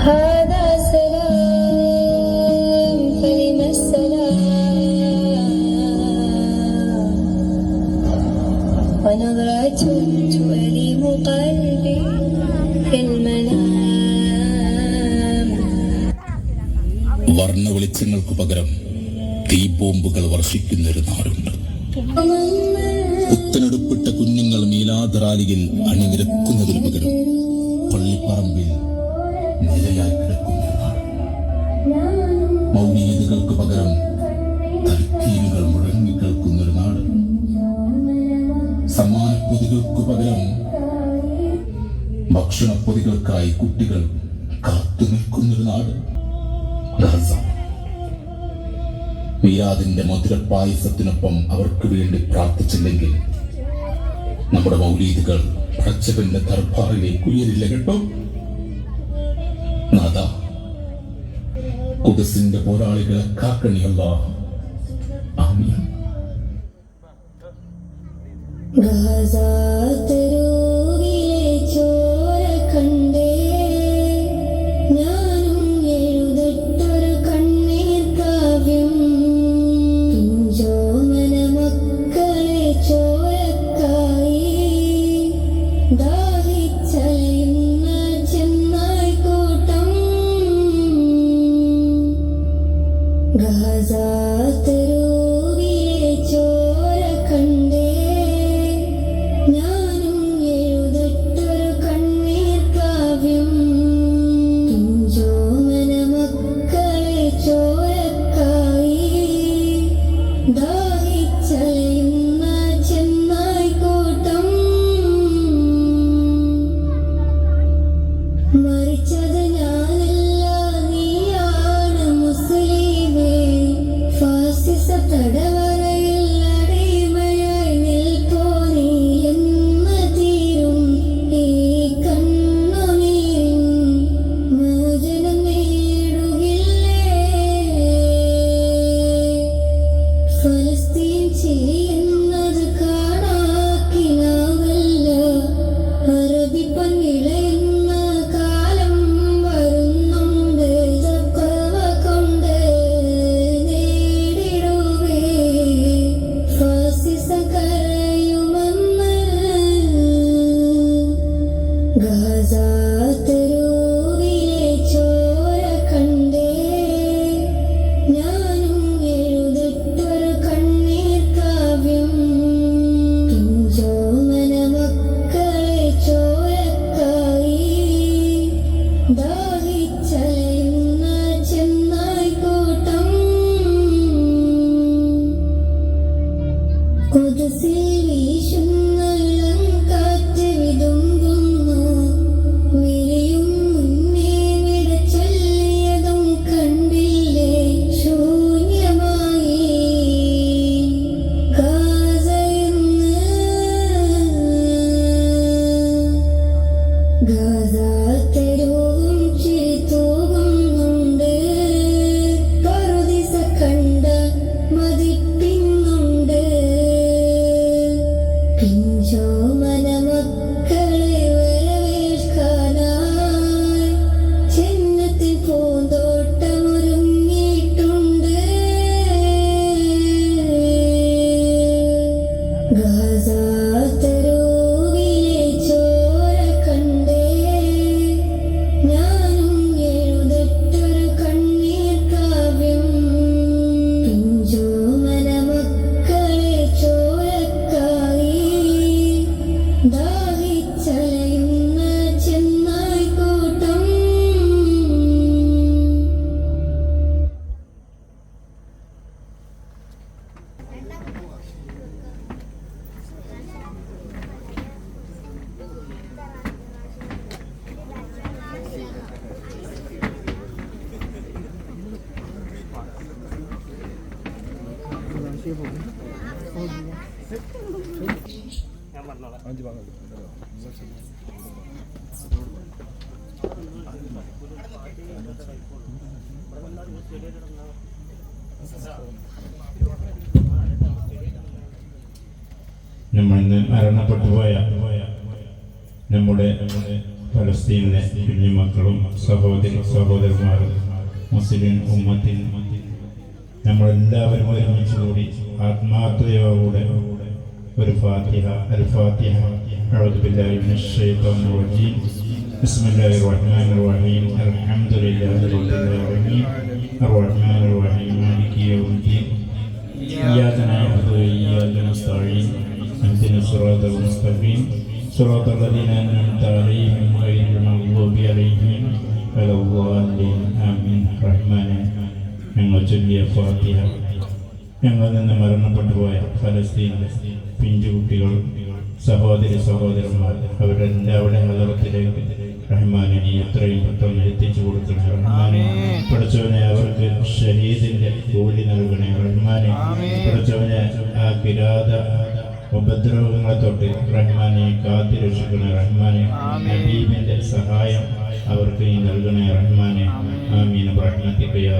هذا سلام فلم السلام ونظرة تؤلم قلبي في المنام വർണ്ണ വെളിച്ചങ്ങൾക്ക് പകരം തീബോംബുകൾ വർഷിക്കുന്ന ഒരു നാടുണ്ട് പുത്തനെടുപ്പിട്ട കുഞ്ഞുങ്ങൾ മീലാദറാലിയിൽ അണിനിരക്കുന്നതിനു പകരം പള്ളിപ്പറമ്പിൽ നിരയായി കിടക്കുന്ന ഒരു നാട് മൗനീയതകൾക്ക് പകരം തർക്കീലുകൾ മുഴങ്ങിക്കേൾക്കുന്ന ഒരു നാട്. സമ്മാനപ്പൊതികൾക്ക് പകരം ഭക്ഷണപ്പൊതികൾക്കായി കുട്ടികൾ കാത്തു നിൽക്കുന്നൊരു നാട്. ഗാസ മധുര പായസത്തിനൊപ്പം അവർക്ക് വേണ്ടി പ്രാർത്ഥിച്ചില്ലെങ്കിൽ നമ്മുടെ മൗലീദുകൾ പ്രച്ചവന്റെ ദർബാറിലേക്ക് ഉയരില്ല കേട്ടോ നാഥ കുദസിന്റെ പോരാളികളെ കാക്കണിയല്ല ആമീൻ. ഗാസാത്തരൂവിലെ The. നമ്മളിന്ന് മരണപ്പെട്ടു പോയ നമ്മുടെ ഫലസ്തീനിലെ കുഞ്ഞുമക്കളും സഹോദര സഹോദരന്മാരും മുസ്ലിം ഉമ്മത്തിൻ നമ്മളെല്ലാവരും ഒരുമിച്ച് കൂടി ആത്മാർത്ഥതയോടെ ഒരു ഫാത്തിഹ അൽ ഫാത്തിഹ. أعوذ الحمد لله رب العالمين الرحمن الرحيم مالك يوم الدين إياك نعبد وإياك نستعين اهدنا الصراط المستقيم صراط الذين أنعمت عليهم غير المغضوب عليهم ولا الضالين آمين رحمن ഞങ്ങൾ ചൊല്ലിയ ഫാത്തിഹ ഞങ്ങളിൽ നിന്ന് മരണപ്പെട്ടു പോയ ഫലസ്തീനിലെ പിഞ്ചുകുട്ടികൾ സഹോദരി സഹോദരന്മാർ അവരെല്ലാവരുടെ ഹലറത്തിലേക്ക് റഹ്മാനെ അത്രയും എത്രയും പെട്ടെന്ന് എത്തിച്ചു കൊടുക്കണേ. റഹ്മാനെ പഠിച്ചവനെ അവർക്ക് ഷഹീദിന്റെ കൂലി നൽകണേ. റഹ്മാനെ പഠിച്ചവനെ ആ കിരാത ഉപദ്രവങ്ങളെ തൊട്ട് റഹ്മാനെ കാത്തി രക്ഷിക്കണേ റഹ്മാനെ നബീബിന്റെ സഹായം അവർക്ക് നീ നൽകണേ. റഹ്മാനെ ആമീൻ. റഹ്മത്തിക്ക് യാ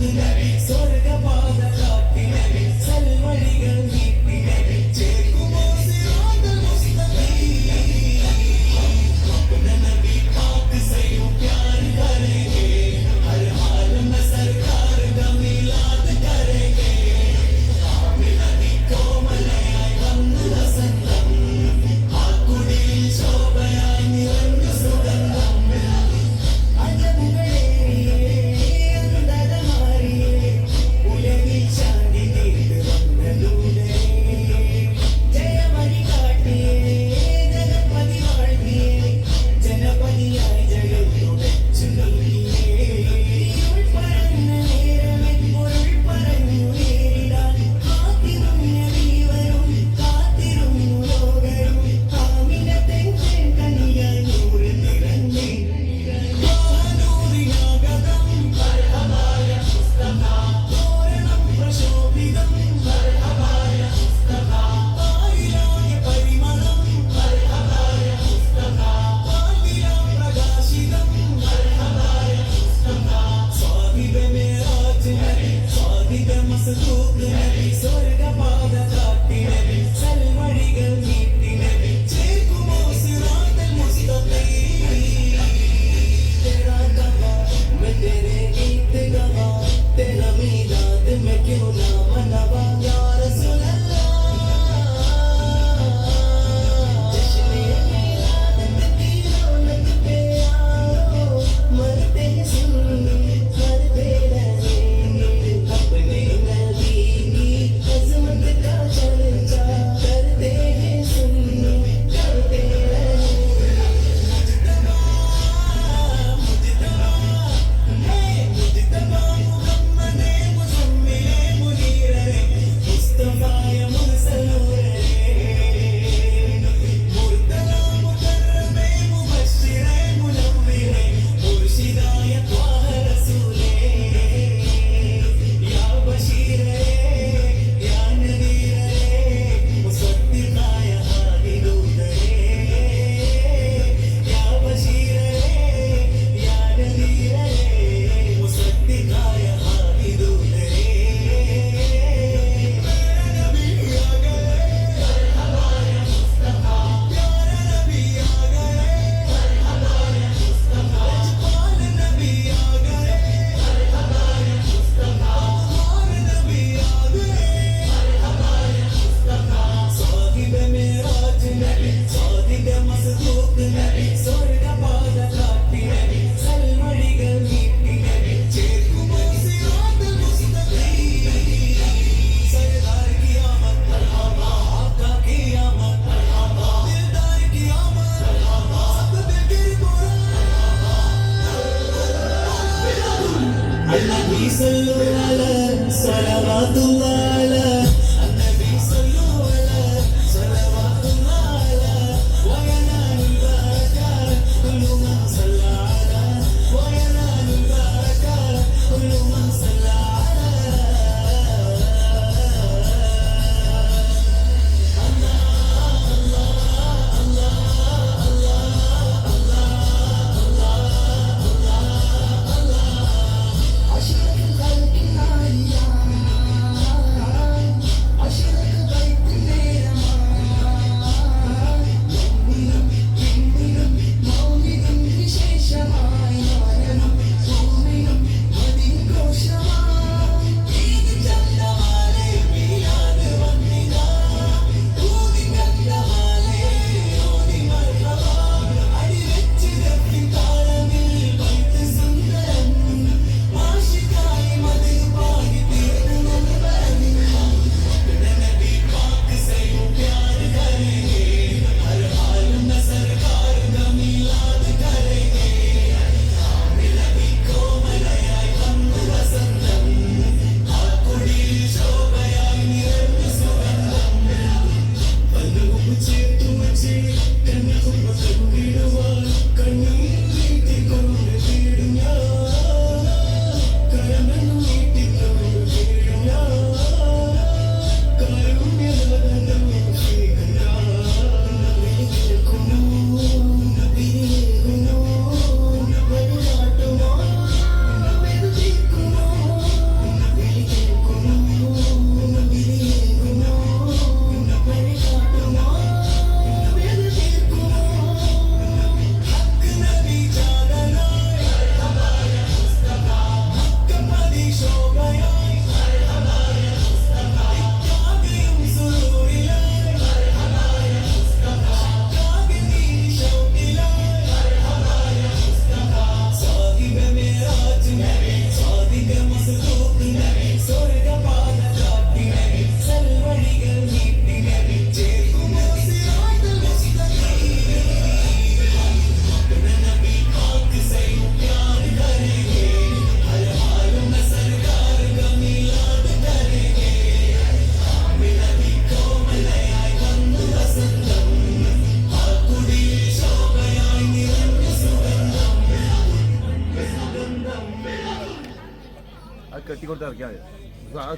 Let me so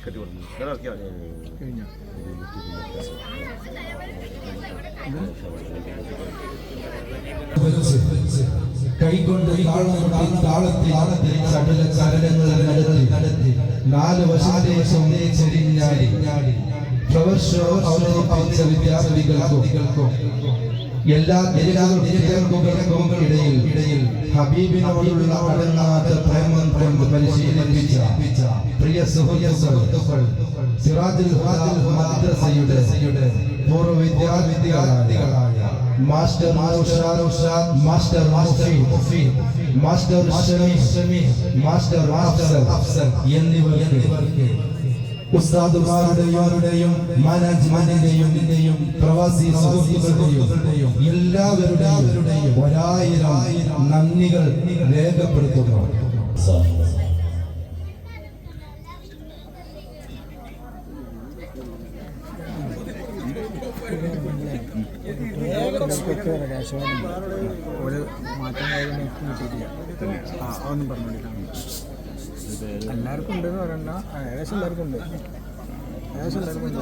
ഇറക്കിയാൽ മതി കൈകൊണ്ട് താളം താളത്തിൽ സകല ചലനങ്ങൾ നടത്തി നടത്തി നാല് വശത്തേക്കും ചെരിഞ്ഞാടി ഫ്ലവർ ഷോ അവതരിപ്പിച്ച വിദ്യാർത്ഥികൾക്കും എല്ലാ നിരകൾക്കും ഇടയിൽ ഇടയിൽ ഹബീബിനോടുള്ള അടങ്ങാത്ത പ്രേമം കൊണ്ട് പരിശീലിപ്പിച്ച പ്രിയ സുഹൃത്തുക്കൾ സിറാജുൽ മദ്രസയുടെ പൂർവ വിദ്യാർത്ഥികളായ master master Mufeed master Shameem master Afzal എന്നിവർക്ക് ഉസ്താദുമാരുടെയും മാനേജ്മെന്റിന്റെയും പ്രവാസി സുഹൃത്തുക്കളുടെയും എല്ലാവരുടെയും ഒരായിരം നന്ദികൾ രേഖപ്പെടുത്തുന്നു. ഒരു മാറ്റം കാര്യമൊന്നും കിട്ടിയിട്ടില്ല. ആ അതൊന്നും പറഞ്ഞോണ്ടില്ല എല്ലാവർക്കും ഉണ്ടെന്ന് പറയണ്ട. ആ, ഏകദേശം എല്ലാവർക്കും ഉണ്ട്. ഏകദേശം എല്ലാവർക്കും ഉണ്ട്.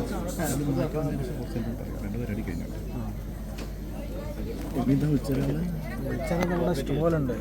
ഉച്ചയ്ക്ക് നമ്മുടെ സ്റ്റോളുണ്ട്